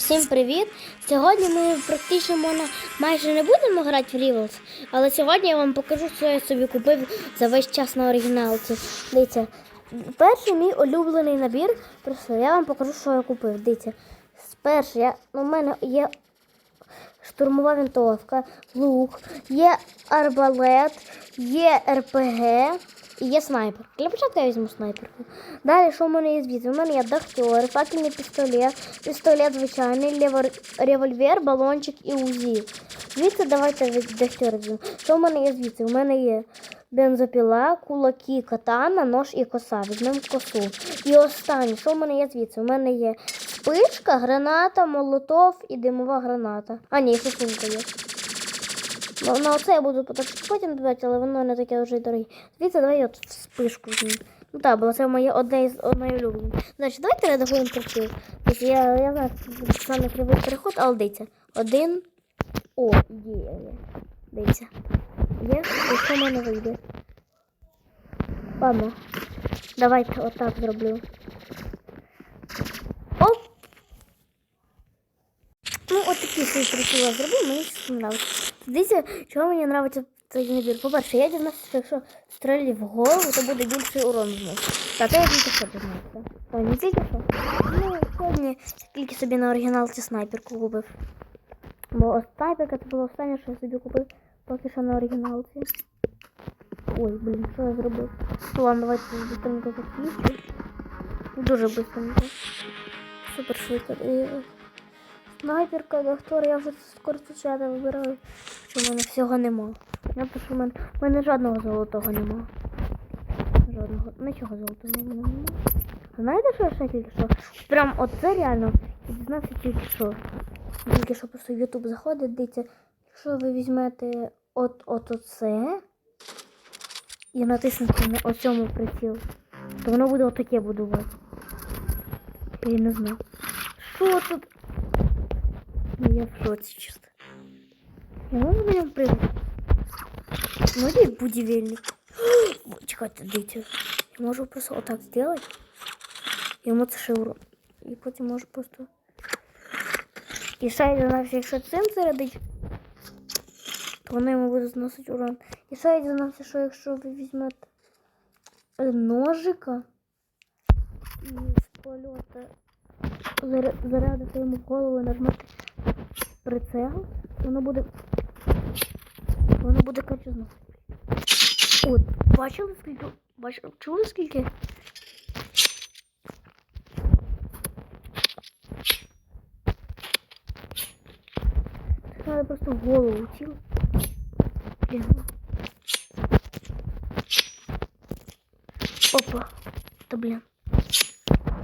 Всім привіт! Сьогодні ми практично можна, майже не будемо грати в Rivals, але сьогодні я вам покажу, що я собі купив за весь час на оригіналці. Дивіться, перший мій улюблений набір. Просто я вам покажу, що я купив. Дивіться, спершу я, ну, у мене є штурмова винтовка, лук, є арбалет, є РПГ і є снайпер. Для початку я візьму снайперку. Далі, що в мене є звідси? У мене є дахтер, факельний пістолет, пістолет звичайний, револьвер, балончик і УЗІ. Звідси давайте від дахтера візьмемо. Що в мене є звідси? У мене є бензопіла, кулаки, катана, нож і коса. Візьмемо косу. І останнє, що в мене є звідси? У мене є спичка, граната, молотов і димова граната. А, ні, сумка є. Ну, на оце я буду потім, додати, але воно не таке вже дороге. Звідси давай от в спишку візьмемо. Ну так, бо це моє одне із найулюблених. Значить, давайте редагуємо працюю. Тобто я, я знаю, це саме кривий переход, але дивіться. Один. О, є. Дивіться. Є, і що в мене вийде. Ладно. Давайте отак зроблю. Оп! Ну, от такі свої приколи я зробив, мені це подобається. Дивіться, чого мені подобається цей набір. По-перше, я дізнався, що якщо стрелі в голову, то буде більший урон зносити. Так, я тільки що дізнався. Ой, не тільки що. Ну, сьогодні тільки собі на оригіналці снайперку купив. Бо снайперка це було останнє, що я собі купив поки що на оригіналці. Ой, блін, що я зробив? Ладно, давайте быстренько закінчу. Дуже быстренько. Супер швидко. І Снайперка, доктор, я вже скоро чата вибираю. Що в мене всього нема. Я пишу, в мене, в мене жодного золотого нема. Жодного. Нічого золотого в нема. Знаєте, що я ще тільки що? Прям оце реально. Я дізнався тільки що. Тільки що просто в Ютуб заходить, дивіться, якщо ви візьмете от, от оце і натиснете на оцьому приціл, то воно буде отаке будувати. Я не знаю. Що тут? Ну, я в шоці чисто. Я можу на ньому прыгати? Ну, или будівельник. Чекайте, дивіться. Я можу просто отак зробити. Йому це ще урон. І потім можу просто... І ще я дізнався, якщо цим зарядить, то воно йому буде зносити урон. І ще я дізнався, що якщо ви візьмете е, ножика і з польота заря- зарядити йому голову і нажмати прицел, воно буде. Воно буде качезно. От, бачили скільки? Бачили, чули скільки? Треба просто в голову тіло. Опа. Та блін.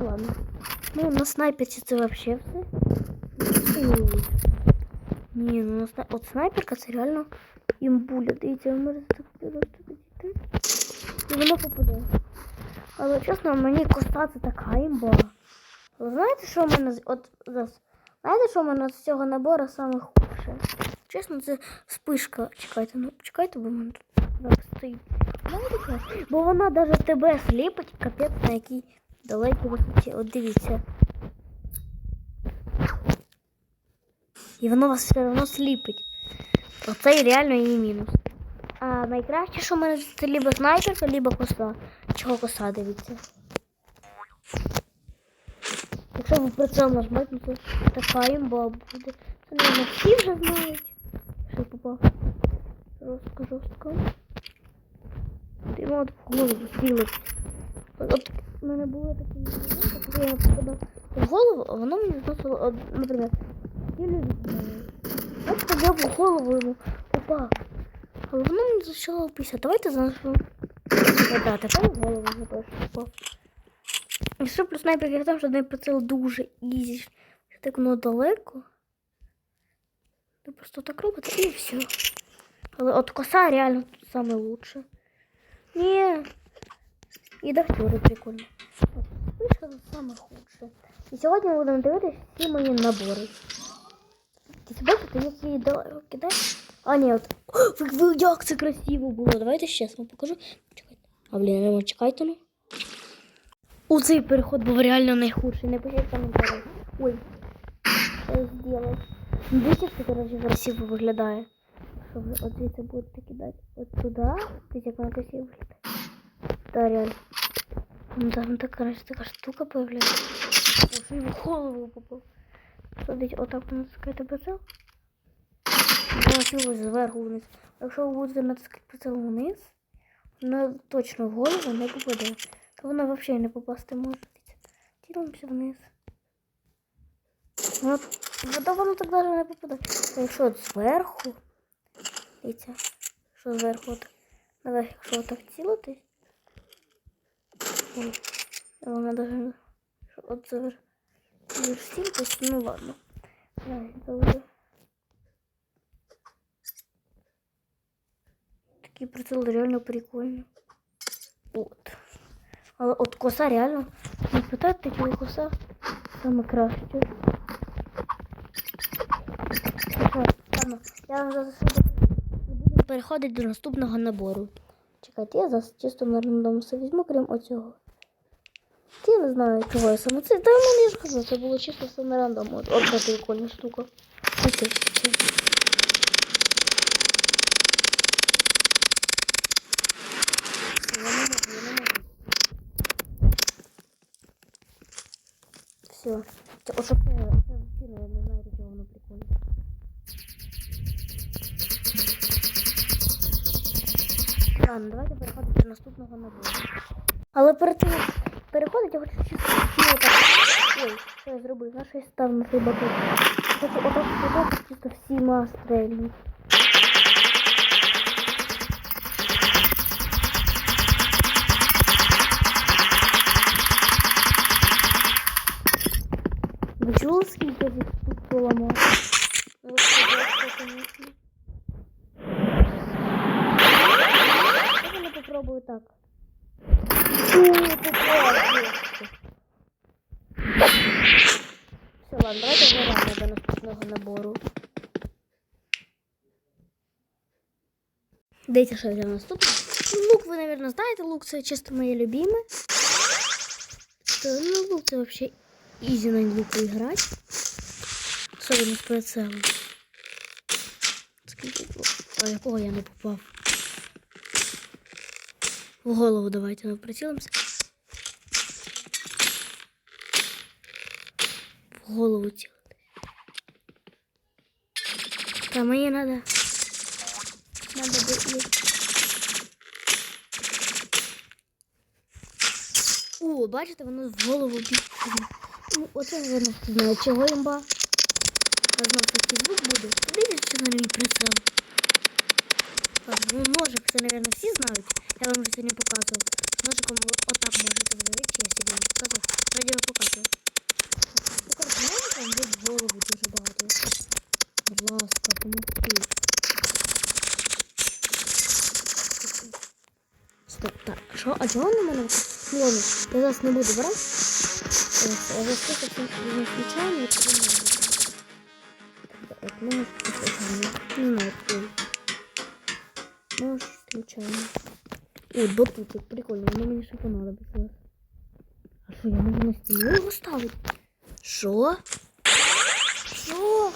Ладно. Ну, на снайперці це вообще все. Ні, ну на сна... от снайперка це реально імбуля. Дивіться, ви можете так. І воно попаде. Але чесно, мені коста це така імба. Ви знаєте, що в мене от зараз? Знаєте, що в мене з цього набору саме худше? Чесно, це спишка. Чекайте, ну чекайте, бо в мене тут зараз стоїть. Знаєте? Бо вона навіть тебе сліпить, капець на якій висоті. От дивіться. І воно вас все одно сліпить. Оце і реально її мінус. А найкраще, що в мене це либо снайперка, либо коса. Чого коса дивіться. Якщо ви про це нажмете, то така імба буде. Це не всі вже знають. Що попав. Жорстко, жорстко. Ти от в голову. От, в мене були такі моменти, коли я попадав в голову, а воно мені зносило, от, наприклад, я мене. От попав в голову йому попав. Але воно мені почало писати. Давайте знашу. Да, тепер в голову теж попав. І що плюс снайпер я там, що не прицел дуже ізі. Що так воно далеко. Ви просто так робите і все. Але от коса реально тут саме лучше. Ні. І дахтюри прикольно. Вийшло саме худше. І сьогодні ми будемо дивитися всі мої набори. Ти бачите, я ці далеко кидаю. А, ні, от. Ви, ви, як це красиво було. Давайте ще вам покажу. Чекайте. А, блін, не чекайте, ну. У цей переход був реально найхудший. Не пишіть. Ой. я зробив. Ну, Дивіться, як коротше, красиво виглядає. Що ви от звідси будете кидати от туди. Дивіться, як воно красиво виглядає. Да, реально. Ну, там така, короче, така штука появляється. О, що в голову попав. Смотрите, отак ви натискаєте прицел. Красиво зверху вниз. Якщо ви будете натискати прицел вниз, воно точно в голову не попаде. То воно взагалі не попасти може. Ділимося вниз. Воно, вода воно так навіть не попадає. А Якщо от зверху, дивіться, що зверху от, наверх, якщо отак цілитись, що от зверху, цілитись, ну ладно. Давай. Такий прицел реально прикольний. От. Але от коса реально. Не питайте, чого коса саме краще. Ладно, я зараз буду переходити до наступного набору. Чекайте, я зараз чисто на рандом все візьму, крім оцього. Я не знаю, чого я саме це. Та мені ж казав, це було чисто на рандом. От, така прикольна штука. Я я можу. Все. Це ось це, я не знаю, чого воно прикольне. Ладно, давайте переходити до наступного набору. Але перед тим, як переходити, я хочу чисто всі отак. Ой, що я зробив? Знаєш, я став на цей батут. Хочу отак отак чисто всіма стрельнути. Ви чули, скільки я тут поламав? Ну, от це просто, конечно. Давай я попробую так. Все, ладно, давайте вгораємо до наступного набору. Дивіться, що я взяв наступне. Ну, Лук, ви, наверное, знаєте, лук це чисто моє любиме. Ну, лук це вообще easy на луку играть. Особенно з прицелом. Скільки... А якого я не попав? В голову давайте ну, прицілимося. В голову цілити. Та мені надо. Надо би... О, бачите, воно в голову бігає. Ну, оце я не знаю, чого імба. А знов такий звук буде. Дивіться, що на мій прицел. Ладно, ну ножик, це, наверное, всі знають. Я вам вже сьогодні показував. Ножиком ви отак можете взяти, чи я сьогодні не показував. Раді вам показую. Ну, коротше, ножиком ви в голову дуже багато. Будь ласка, помогти. Стоп, так, а що, а чого на мене? Ну ладно, я зараз не буду брати. Ось, Я зараз просто це не случайно, і це не можу. Так, от, може, случайно. Не знаю, какой. Может, случайно. О, батутик, прикольно, воно мені ще понадобиться. А що, я можу на стіну його ставити? Що? Що?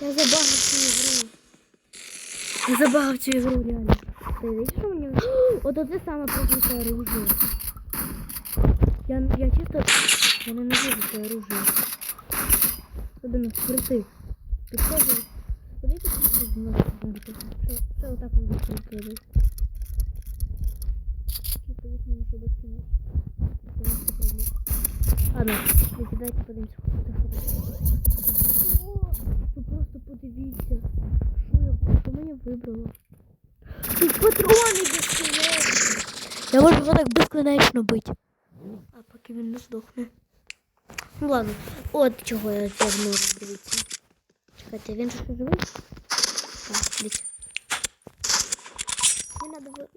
Я забагав цю ігру. Я забагав цю ігру, реально. Ти видиш, що мені... От оце саме проклите оружие. Я, я чисто... Я ненавижу це оружие. Особенно впритик. Підходжу. Подивіться, що тут можна зробити. Що, що отак не виходить. Типу, не можу безкінечно. Ладно, давайте подивимося. О, ви просто подивіться. Що я, що мене вибрало? Тут патрони безкінечні. Я можу його так безконечно бити. А поки він не здохне. Ну ладно, от чого я тягну, дивіться. Чекайте, він же живий? Так, дивіться. Мені треба було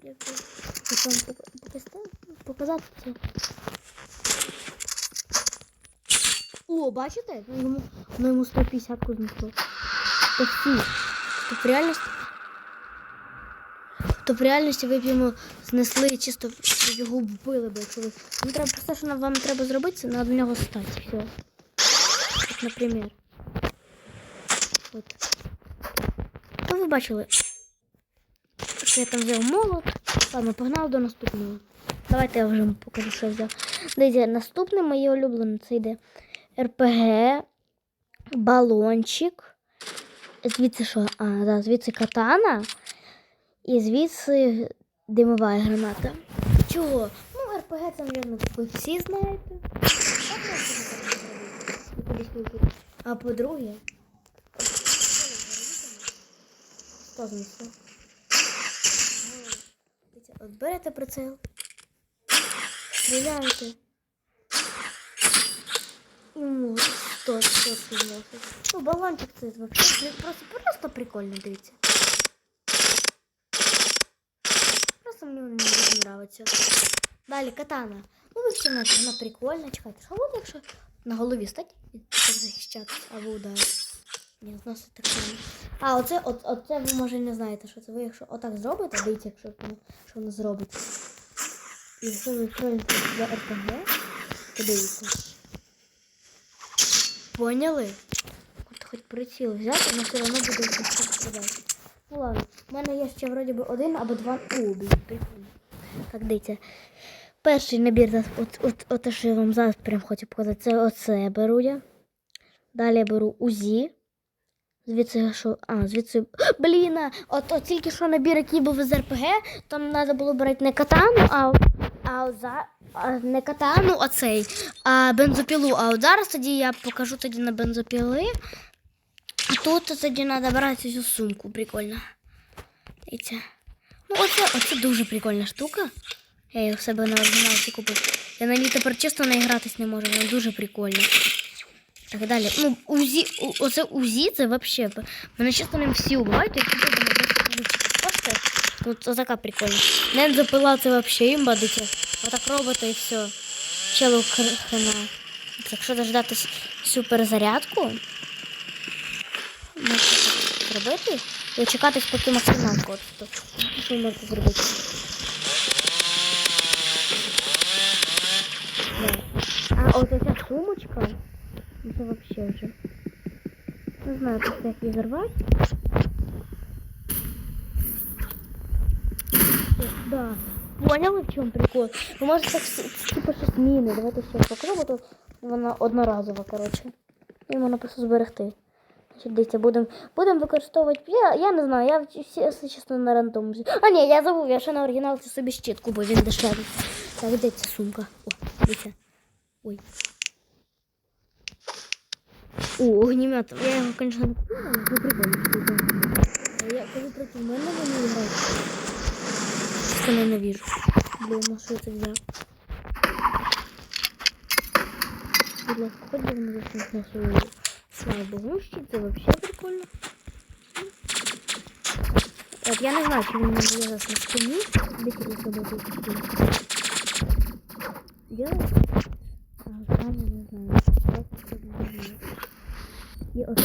вам пока- показати, показати це. О, бачите? Ну, Йому, воно йому 150 знесло. То всі. Тобто в реальності. То в реальності ви б йому знесли чисто його вбили би, якщо ви. Ну треба просто, що вам треба зробити, це в нього стати. Все. От, наприклад. от. Ви бачили, що я там взяв молот. Ладно, погнали до наступного. Давайте я вже покажу, що взяв. Дивіться, наступне моє улюблене це йде РПГ, балончик. Звідси що? А, да, звідси катана. І звідси димова граната. Чого? Ну, РПГ це, мабуть, ви всі знаєте. А по-друге. Знесло? От берете прицел. Стріляєте. Ну, сто, сто зносить. Ну, балончик це вообще просто, просто прикольно, дивіться. Просто мені він дуже нравиться. Далі катана. Ну, ви вона прикольна. Чекайте, що буде, якщо на голові стать і так захищатися, або ударити. Ні, зносить так. А, оце, от, оце ви може не знаєте, що це ви, якщо отак зробите, дивіться, якщо воно, що воно зробить. І якщо ви відкроєте для РПГ, то дивіться. Поняли? От хоч приціл взяти, але все одно буде попадати. Ну ладно, в мене є ще вроді би один або два. Прикольно. Так, дивіться. Перший набір, от, от, от, те, що я вам зараз прям хочу показати, це оце беру я. Далі я беру УЗІ. Звідси що. А, звідси. Блін, от, от тільки що набір, який був з РПГ, там треба було брати не катану, а, а, за, а не катану, а цей, а бензопілу. А от зараз тоді я покажу тоді на бензопіли. А тут тоді треба брати цю сумку, прикольно. Дивіться. Ну, оце, оце дуже прикольна штука. Я її в себе на оригіналці купив. Я на ній тепер чесно наігратись не можу, вона дуже прикольна. Так далі. Ну, УЗІ, оце УЗІ, це вообще. Мене чесно ним всі убивають, як туди мене просто. Тут така прикольна. Нензопила це вообще імба, дитя. Отак робите і все. Челу хр- хрена. Якщо дождатись суперзарядку, можете так зробити і чекати поки максималку. То, що можете зробити. А от ця сумочка, ну це вообще вже. Не знаю, як її зарвати. Да. Поняли, в чому прикол? Ви можете так, типу щось міни. Давайте ще покажу, бо то вона одноразова, коротше. І можна просто зберегти. Значить, дивіться, будемо будем використовувати. Я, я не знаю, я якщо чесно, на рандом. А ні, я забув, я ще на оригіналці собі щит купив, він дешевий. Так, де сумка? О, дивіться. Ой. О, огнемет. Я його, звісно, не купила, це прикольно. Я коли проти мене вони грають. Просто ненавижу. Блін, на що це взяв? Будь ласка, хоч би на свою слабу щит, це вообще прикольно. От я не знаю, чи він не буде зараз на спині. Десь я собі тут спину. І ось,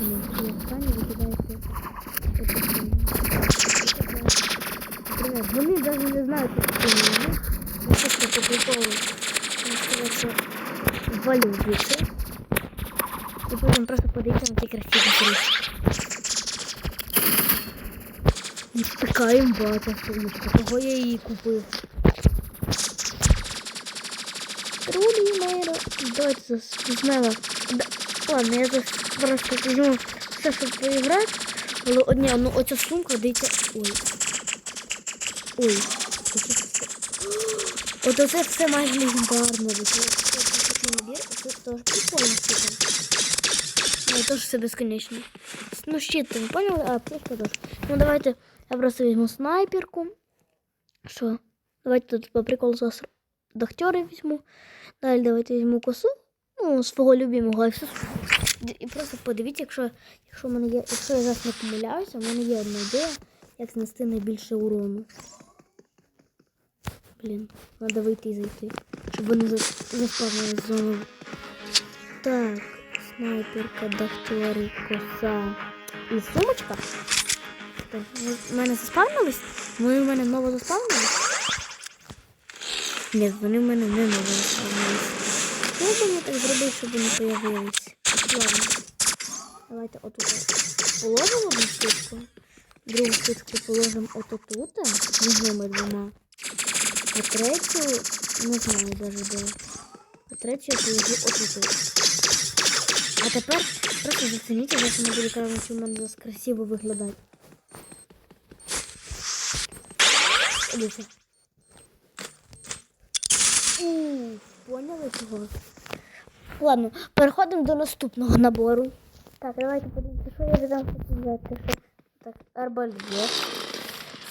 блін, і останнє викидається. Наприклад, вони навіть не знають, що вони. Ну, просто по приколу. Коротше, валю звідси. І потім просто подивіться на ці красиві. І така імба ця сумочка. Того я її купив. Трулі мейро. Давайте візьмемо. Ладно, я зараз просто візьму все, щоб поіграти. Але одне, ну оця сумка, дивіться. Ой. Ой. От оце все майже теж прикольно. Ну, теж все безконечно. Ну, щит, ви поняли? А, просто теж. Ну, давайте я просто візьму снайперку. Що? Давайте тут по приколу зараз дохтери візьму. Далі давайте візьму косу. Ну, свого любимого. І, просто подивіться, якщо, якщо, мене є, якщо я зараз не помиляюся, в мене є одна ідея, як знести найбільше урону. Блін, треба вийти і зайти, щоб вони за- заспавнили зону. Так, снайперка, дохтери, коса і сумочка. Так, в мене заспавнились? Вони в мене ново заспавнились? Ні, вони в мене не ново заспавнились. Думаю, так зробив, щоб вони появились. Ладно. Давайте отут положимо одну штучку. Другу штучку положимо отут, між ними двома. А третю, не знаю даже де. А третю я положу отут. А тепер просто зацініть, як вона буде кажучи, у мене зараз красиво виглядати. Уф, поняли цього? Ладно, переходимо до наступного набору. Так, давайте подивимося, що я хочу взяти. Так, арбалет.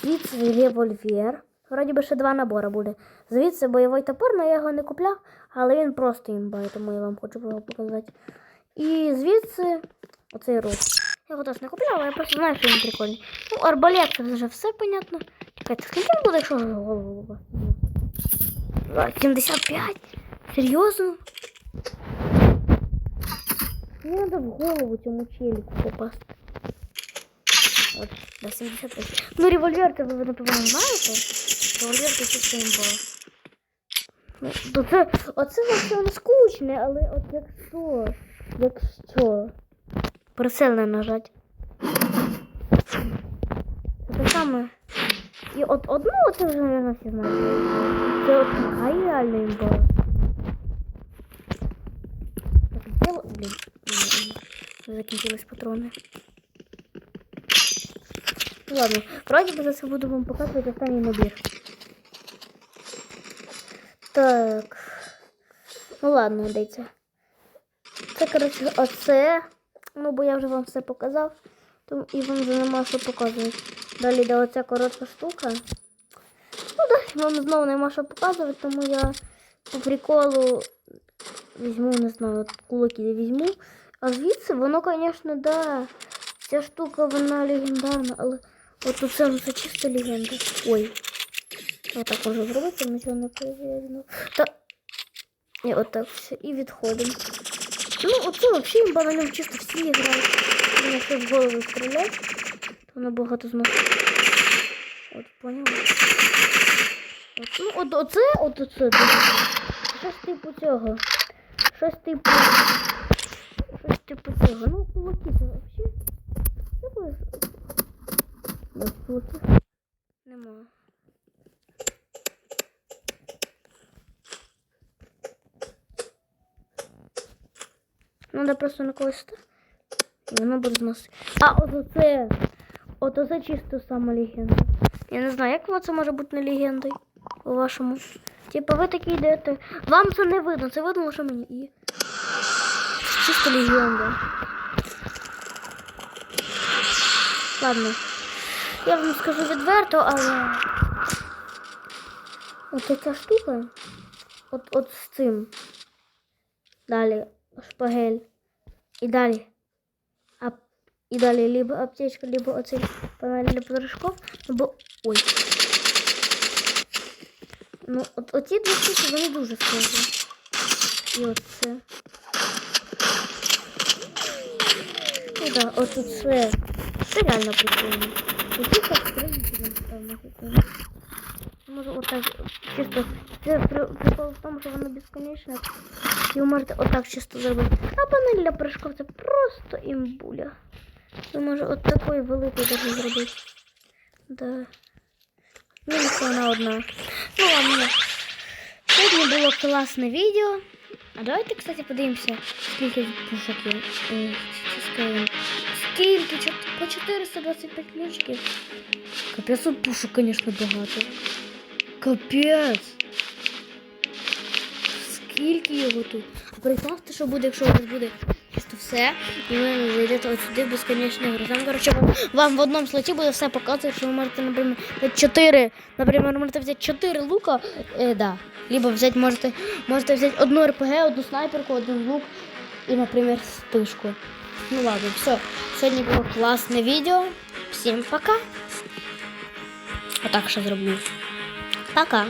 Звідси револьвер. Вроді би ще два набори буде. Звідси бойовий топор, але я його не купляв, але він просто імбай, тому я вам хочу його показати. І звідси оцей рух. Я його теж не купляв, але я просто знаю, що він прикольний. Ну, арбалет це вже все понятно. Чекайте, скільки буде, якщо голову 75? Серйозно? Мені треба в голову цьому челіку попасти. От, на 75. Ну, револьвер, це ви, напевно, знаєте? Револьвер це чисто імба. Ну, то це, оце воно скучне, але от якщо, якщо прицельно нажать. Це те саме. І от одну це вже, мабуть, всі знають. Це от така реальна імба. Так, дело... Блін, блін, блін. закінчились патрони. Ладно, вроде бы зараз буду вам показувати останній набір. Так. Ну ладно, дивіться. Це, коротше, оце. Ну, бо я вже вам все показав. І вам вже нема що показувати. Далі йде оця коротка штука. Ну, далі вам знову нема що показувати, тому я по приколу візьму, не знаю, кулаки візьму. А звідси воно, звісно, да. Ця штука, вона легендарна, але от тут це, чисто легенда. Ой. Отак можу зробити, нічого не перевірено. Та... І отак все. І відходимо. Ну, оце взагалі імба на ньому чисто всі грають. Мені якщо в голову стріляти, то набагато зносить. От, поняла? От, ну, от оце, от оце. Щось типу цього. Щось типу. Типу цього. Ну, кулаки це взагалі. Такое. Ну, кулаки. Нема. Надо просто на когось ста- і воно буде зносити. А, от оце. От оце чисто сама легенда. Я не знаю, як це може бути не легендою у вашому. Типа ви такі йдете. Вам це не видно, це видно лише мені. Чисто легенда. Ладно. Я вам скажу відверто, але. От ця штука. От, от з цим. Далі шпагель. І далі. Ап... І далі либо аптечка, либо оцей панель для подружков, або. Ой. Ну, от оці дві штуки, вони дуже схожі. І от це. Ну да, от тут це. Це реально прикольно. Оці так насправді прикольно. Може отак чисто. Прикол в тому, що воно безконечне. І ви можете отак чисто зробити. А панель для порошков це просто імбуля. Ви може от такої великої даже зробити. Да. Мінус вона одна. Ну ладно. Сьогодні було класне відео. А давайте, кстати, подивимося, скільки пушок є. Е, скільки- По 425 ключиків. Капець, тут пушок, звісно, багато. Капець. Скільки його тут? Представте, що буде, якщо у вас буде все, і ви зайдете от сюди. Там, коротше, вам, в одному слоті буде все показувати, що ви можете, наприклад, взяти 4, наприклад, можете взяти 4 лука, е, да. Либо взяти, можете, можете взяти одну РПГ, одну снайперку, один лук і, наприклад, спишку. Ну ладно, все. Сьогодні було класне відео. Всім пока. Отак ще зроблю. Пока.